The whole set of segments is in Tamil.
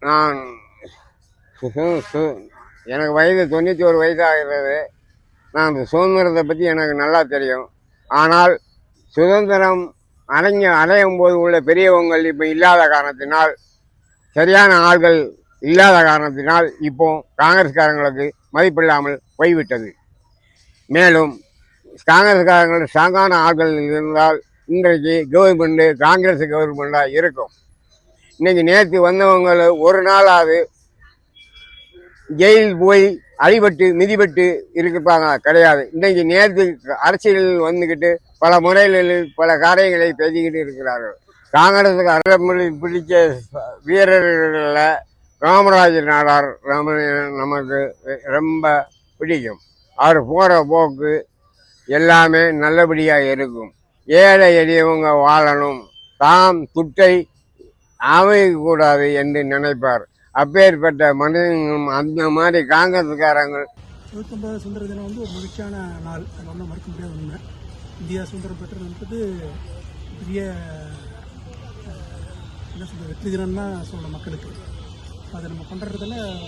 நான் சு- எனக்கு வயது தொண்ணூற்றி ஒரு வயதாகிறது. நான் சுதந்திரத்தை பற்றி எனக்கு நல்லா தெரியும். ஆனால் சுதந்திரம் அடைஞ்ச அடையும் போது உள்ள பெரியவங்கள் இப்போ இல்லாத காரணத்தினால் சரியான ஆள்கள் இல்லாத காரணத்தினால் இப்போ காங்கிரஸ்காரங்களுக்கு மதிப்பில்லாமல் போய்விட்டது. மேலும் காங்கிரஸ்காரங்கள் ஸ்ட்ராங்கான ஆள்கள் இருந்தால் இன்றைக்கு கவர்மெண்ட்டு காங்கிரஸ் கவர்மெண்ட்டாக இருக்கும். இன்னைக்கு நேற்று வந்தவங்க ஒரு நாளாவது ஜெயில் போய் அடிபட்டு மிதிபட்டு இருப்பாங்க. கிடையாது. இன்னைக்கு நேற்று அரசியல் வந்துக்கிட்டு பல முறைகளில் பல காரியங்களை பேசிக்கிட்டு இருக்கிறார்கள். காங்கிரஸுக்கு அரசு பிடிச்ச வீரர்களில் ராமராஜ நாடார் ராம நமக்கு ரொம்ப பிடிக்கும். அவர் போகிற போக்கு எல்லாமே நல்லபடியாக இருக்கும். ஏழை எளியவங்க வாழணும். தாம் துட்டை அமையக்கூடாது என்று நினைப்பார். அப்பேற்பட்ட மனிதனும் அந்த மாதிரி காங்கிரஸ்காரங்க இருபத்தொன்பது சுதந்திர தினம் வந்து ஒரு மகிழ்ச்சியான நாள். அது ஒன்றும் மறுக்க முடியாத உண்மை இந்தியா சுதந்திரம் பெற்றது என்பது பெரிய என்ன சொல்றது வெற்றி தினம் தான் சொல்லணும் மக்களுக்கு. அதை நம்ம கொண்டாடுறதுல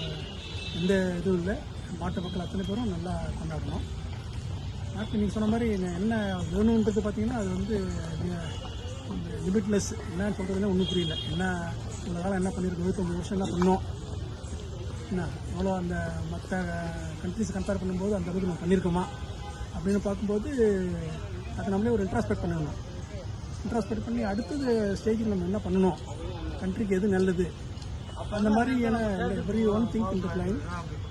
எந்த இதுவும் இல்லை. மாட்டு மக்கள் அத்தனை பேரும் நல்லா கொண்டாடணும். நாட்டு நீங்கள் சொன்ன மாதிரி என்ன- என்ன வேணுன்றது பார்த்தீங்கன்னா அது வந்து லிமிட்லெஸ் என்னன்னு சொல்கிறதுனா ஒன்றும் புரியல. என்ன இந்த காலம் என்ன பண்ணியிருக்கோம் இருபத்தொம்பது வருஷம் என்ன பண்ணோம் என்ன அவ்வளோ அந்த மற்ற கண்ட்ரிஸ் கம்பேர் பண்ணும்போது அந்த அளவுக்கு நம்ம பண்ணியிருக்கோமா அப்படின்னு பார்க்கும்போது அதை நம்மளே ஒரு இன்ட்ராஸ்பெக்ட் பண்ணணும். இன்ட்ராஸ்பெக்ட் பண்ணி அடுத்தது ஸ்டேஜில் நம்ம என்ன பண்ணணும்? கண்ட்ரிக்கு எது நல்லது? அந்த மாதிரியான very one think in line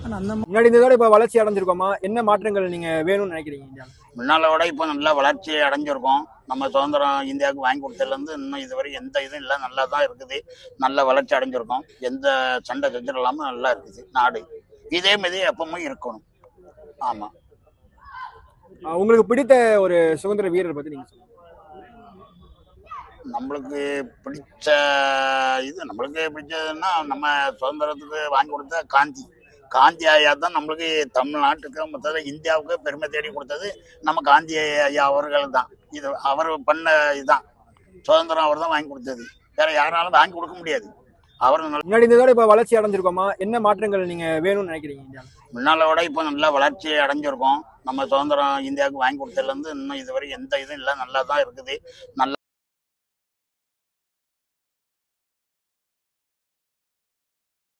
ஆனால் அந்த முன்னாடி இருந்ததோட இப்ப வளர்ச்சி அடைஞ்சிருக்கோமா? என்ன மாற்றங்கள் நீங்க வேணும்னு நினைக்கிறீங்க முன்னால விட இப்போ நல்லா வளர்ச்சி அடைஞ்சிருக்கோம். நம்ம சுதந்திரம் இந்தியாவுக்கு வாங்கி கொடுத்ததுலேருந்து இன்னும் இதுவரை எந்த இதுவும் இல்லை. நல்லா தான் இருக்குது. நல்ல வளர்ச்சி அடைஞ்சிருக்கோம். எந்த சண்டை சச்சரவு இல்லாமல் நல்லா இருக்குது. நாடு. இதே மாதிரி எப்பவுமே இருக்கணும். ஆமாம் உங்களுக்கு பிடித்த ஒரு சுதந்திர வீரர் பத்தி நீங்க சொல்லுங்க. நம்மளுக்கு பிடிச்ச இது நம்மளுக்கு பிடிச்சதுன்னா நம்ம சுதந்திரத்துக்கு வாங்கி கொடுத்த காந்தி. காந்தி ஐயா தான் நம்மளுக்கு தமிழ்நாட்டுக்கு மொத்தத்தில் இந்தியாவுக்கு பெருமை தேடி கொடுத்தது நம்ம காந்தி ஐயா அவர்கள் தான். இது அவர் பண்ண இதுதான் சுதந்திரம் அவர் தான் வாங்கி கொடுத்தது. வேற யாராலும் வாங்கி கொடுக்க முடியாது. அவர் முன்னாடி இருந்ததோட இப்ப வளர்ச்சி அடைஞ்சிருக்கோமா? என்ன மாற்றங்கள் நீங்க வேணும்னு நினைக்கிறீங்க முன்னால விட இப்போ நல்லா வளர்ச்சி அடைஞ்சிருக்கோம். நம்ம சுதந்திரம் இந்தியாவுக்கு வாங்கி கொடுத்ததுலேருந்து இன்னும் இதுவரை எந்த இதுவும் இல்லை. நல்லா தான் இருக்குது. நல்லா